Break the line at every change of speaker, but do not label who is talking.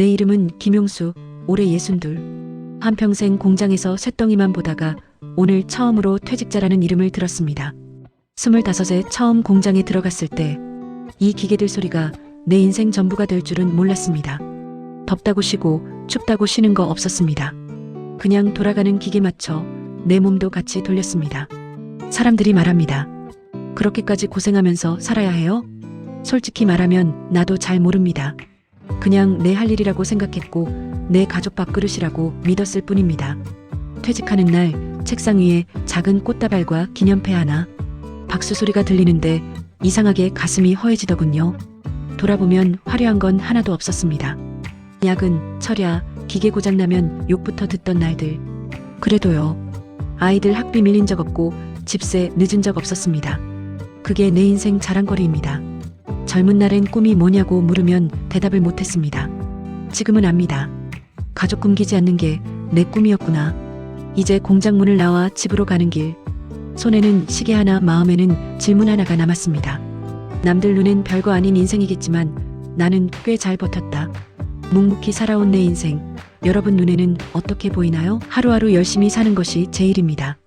내 이름은 김용수, 올해 예순둘. 한평생 공장에서 쇳덩이만 보다가 오늘 처음으로 퇴직자라는 이름을 들었습니다. 스물다섯에 처음 공장에 들어갔을 때 이 기계들 소리가 내 인생 전부가 될 줄은 몰랐습니다. 덥다고 쉬고 춥다고 쉬는 거 없었습니다. 그냥 돌아가는 기계 맞춰 내 몸도 같이 돌렸습니다. 사람들이 말합니다. 그렇게까지 고생하면서 살아야 해요? 솔직히 말하면 나도 잘 모릅니다. 그냥 내 할 일이라고 생각했고 내 가족 밥그릇이라고 믿었을 뿐입니다. 퇴직하는 날 책상 위에 작은 꽃다발과 기념패 하나 박수 소리가 들리는데 이상하게 가슴이 허해지더군요. 돌아보면 화려한 건 하나도 없었습니다. 야근, 철야, 기계 고장나면 욕부터 듣던 날들. 그래도요. 아이들 학비 밀린 적 없고 집세 늦은 적 없었습니다. 그게 내 인생 자랑거리입니다. 젊은 날엔 꿈이 뭐냐고 물으면 대답을 못했습니다. 지금은 압니다. 가족 굶기지 않는 게 내 꿈이었구나. 이제 공장 문을 나와 집으로 가는 길. 손에는 시계 하나, 마음에는 질문 하나가 남았습니다. 남들 눈엔 별거 아닌 인생이겠지만 나는 꽤 잘 버텼다. 묵묵히 살아온 내 인생. 여러분 눈에는 어떻게 보이나요? 하루하루 열심히 사는 것이 제 일입니다.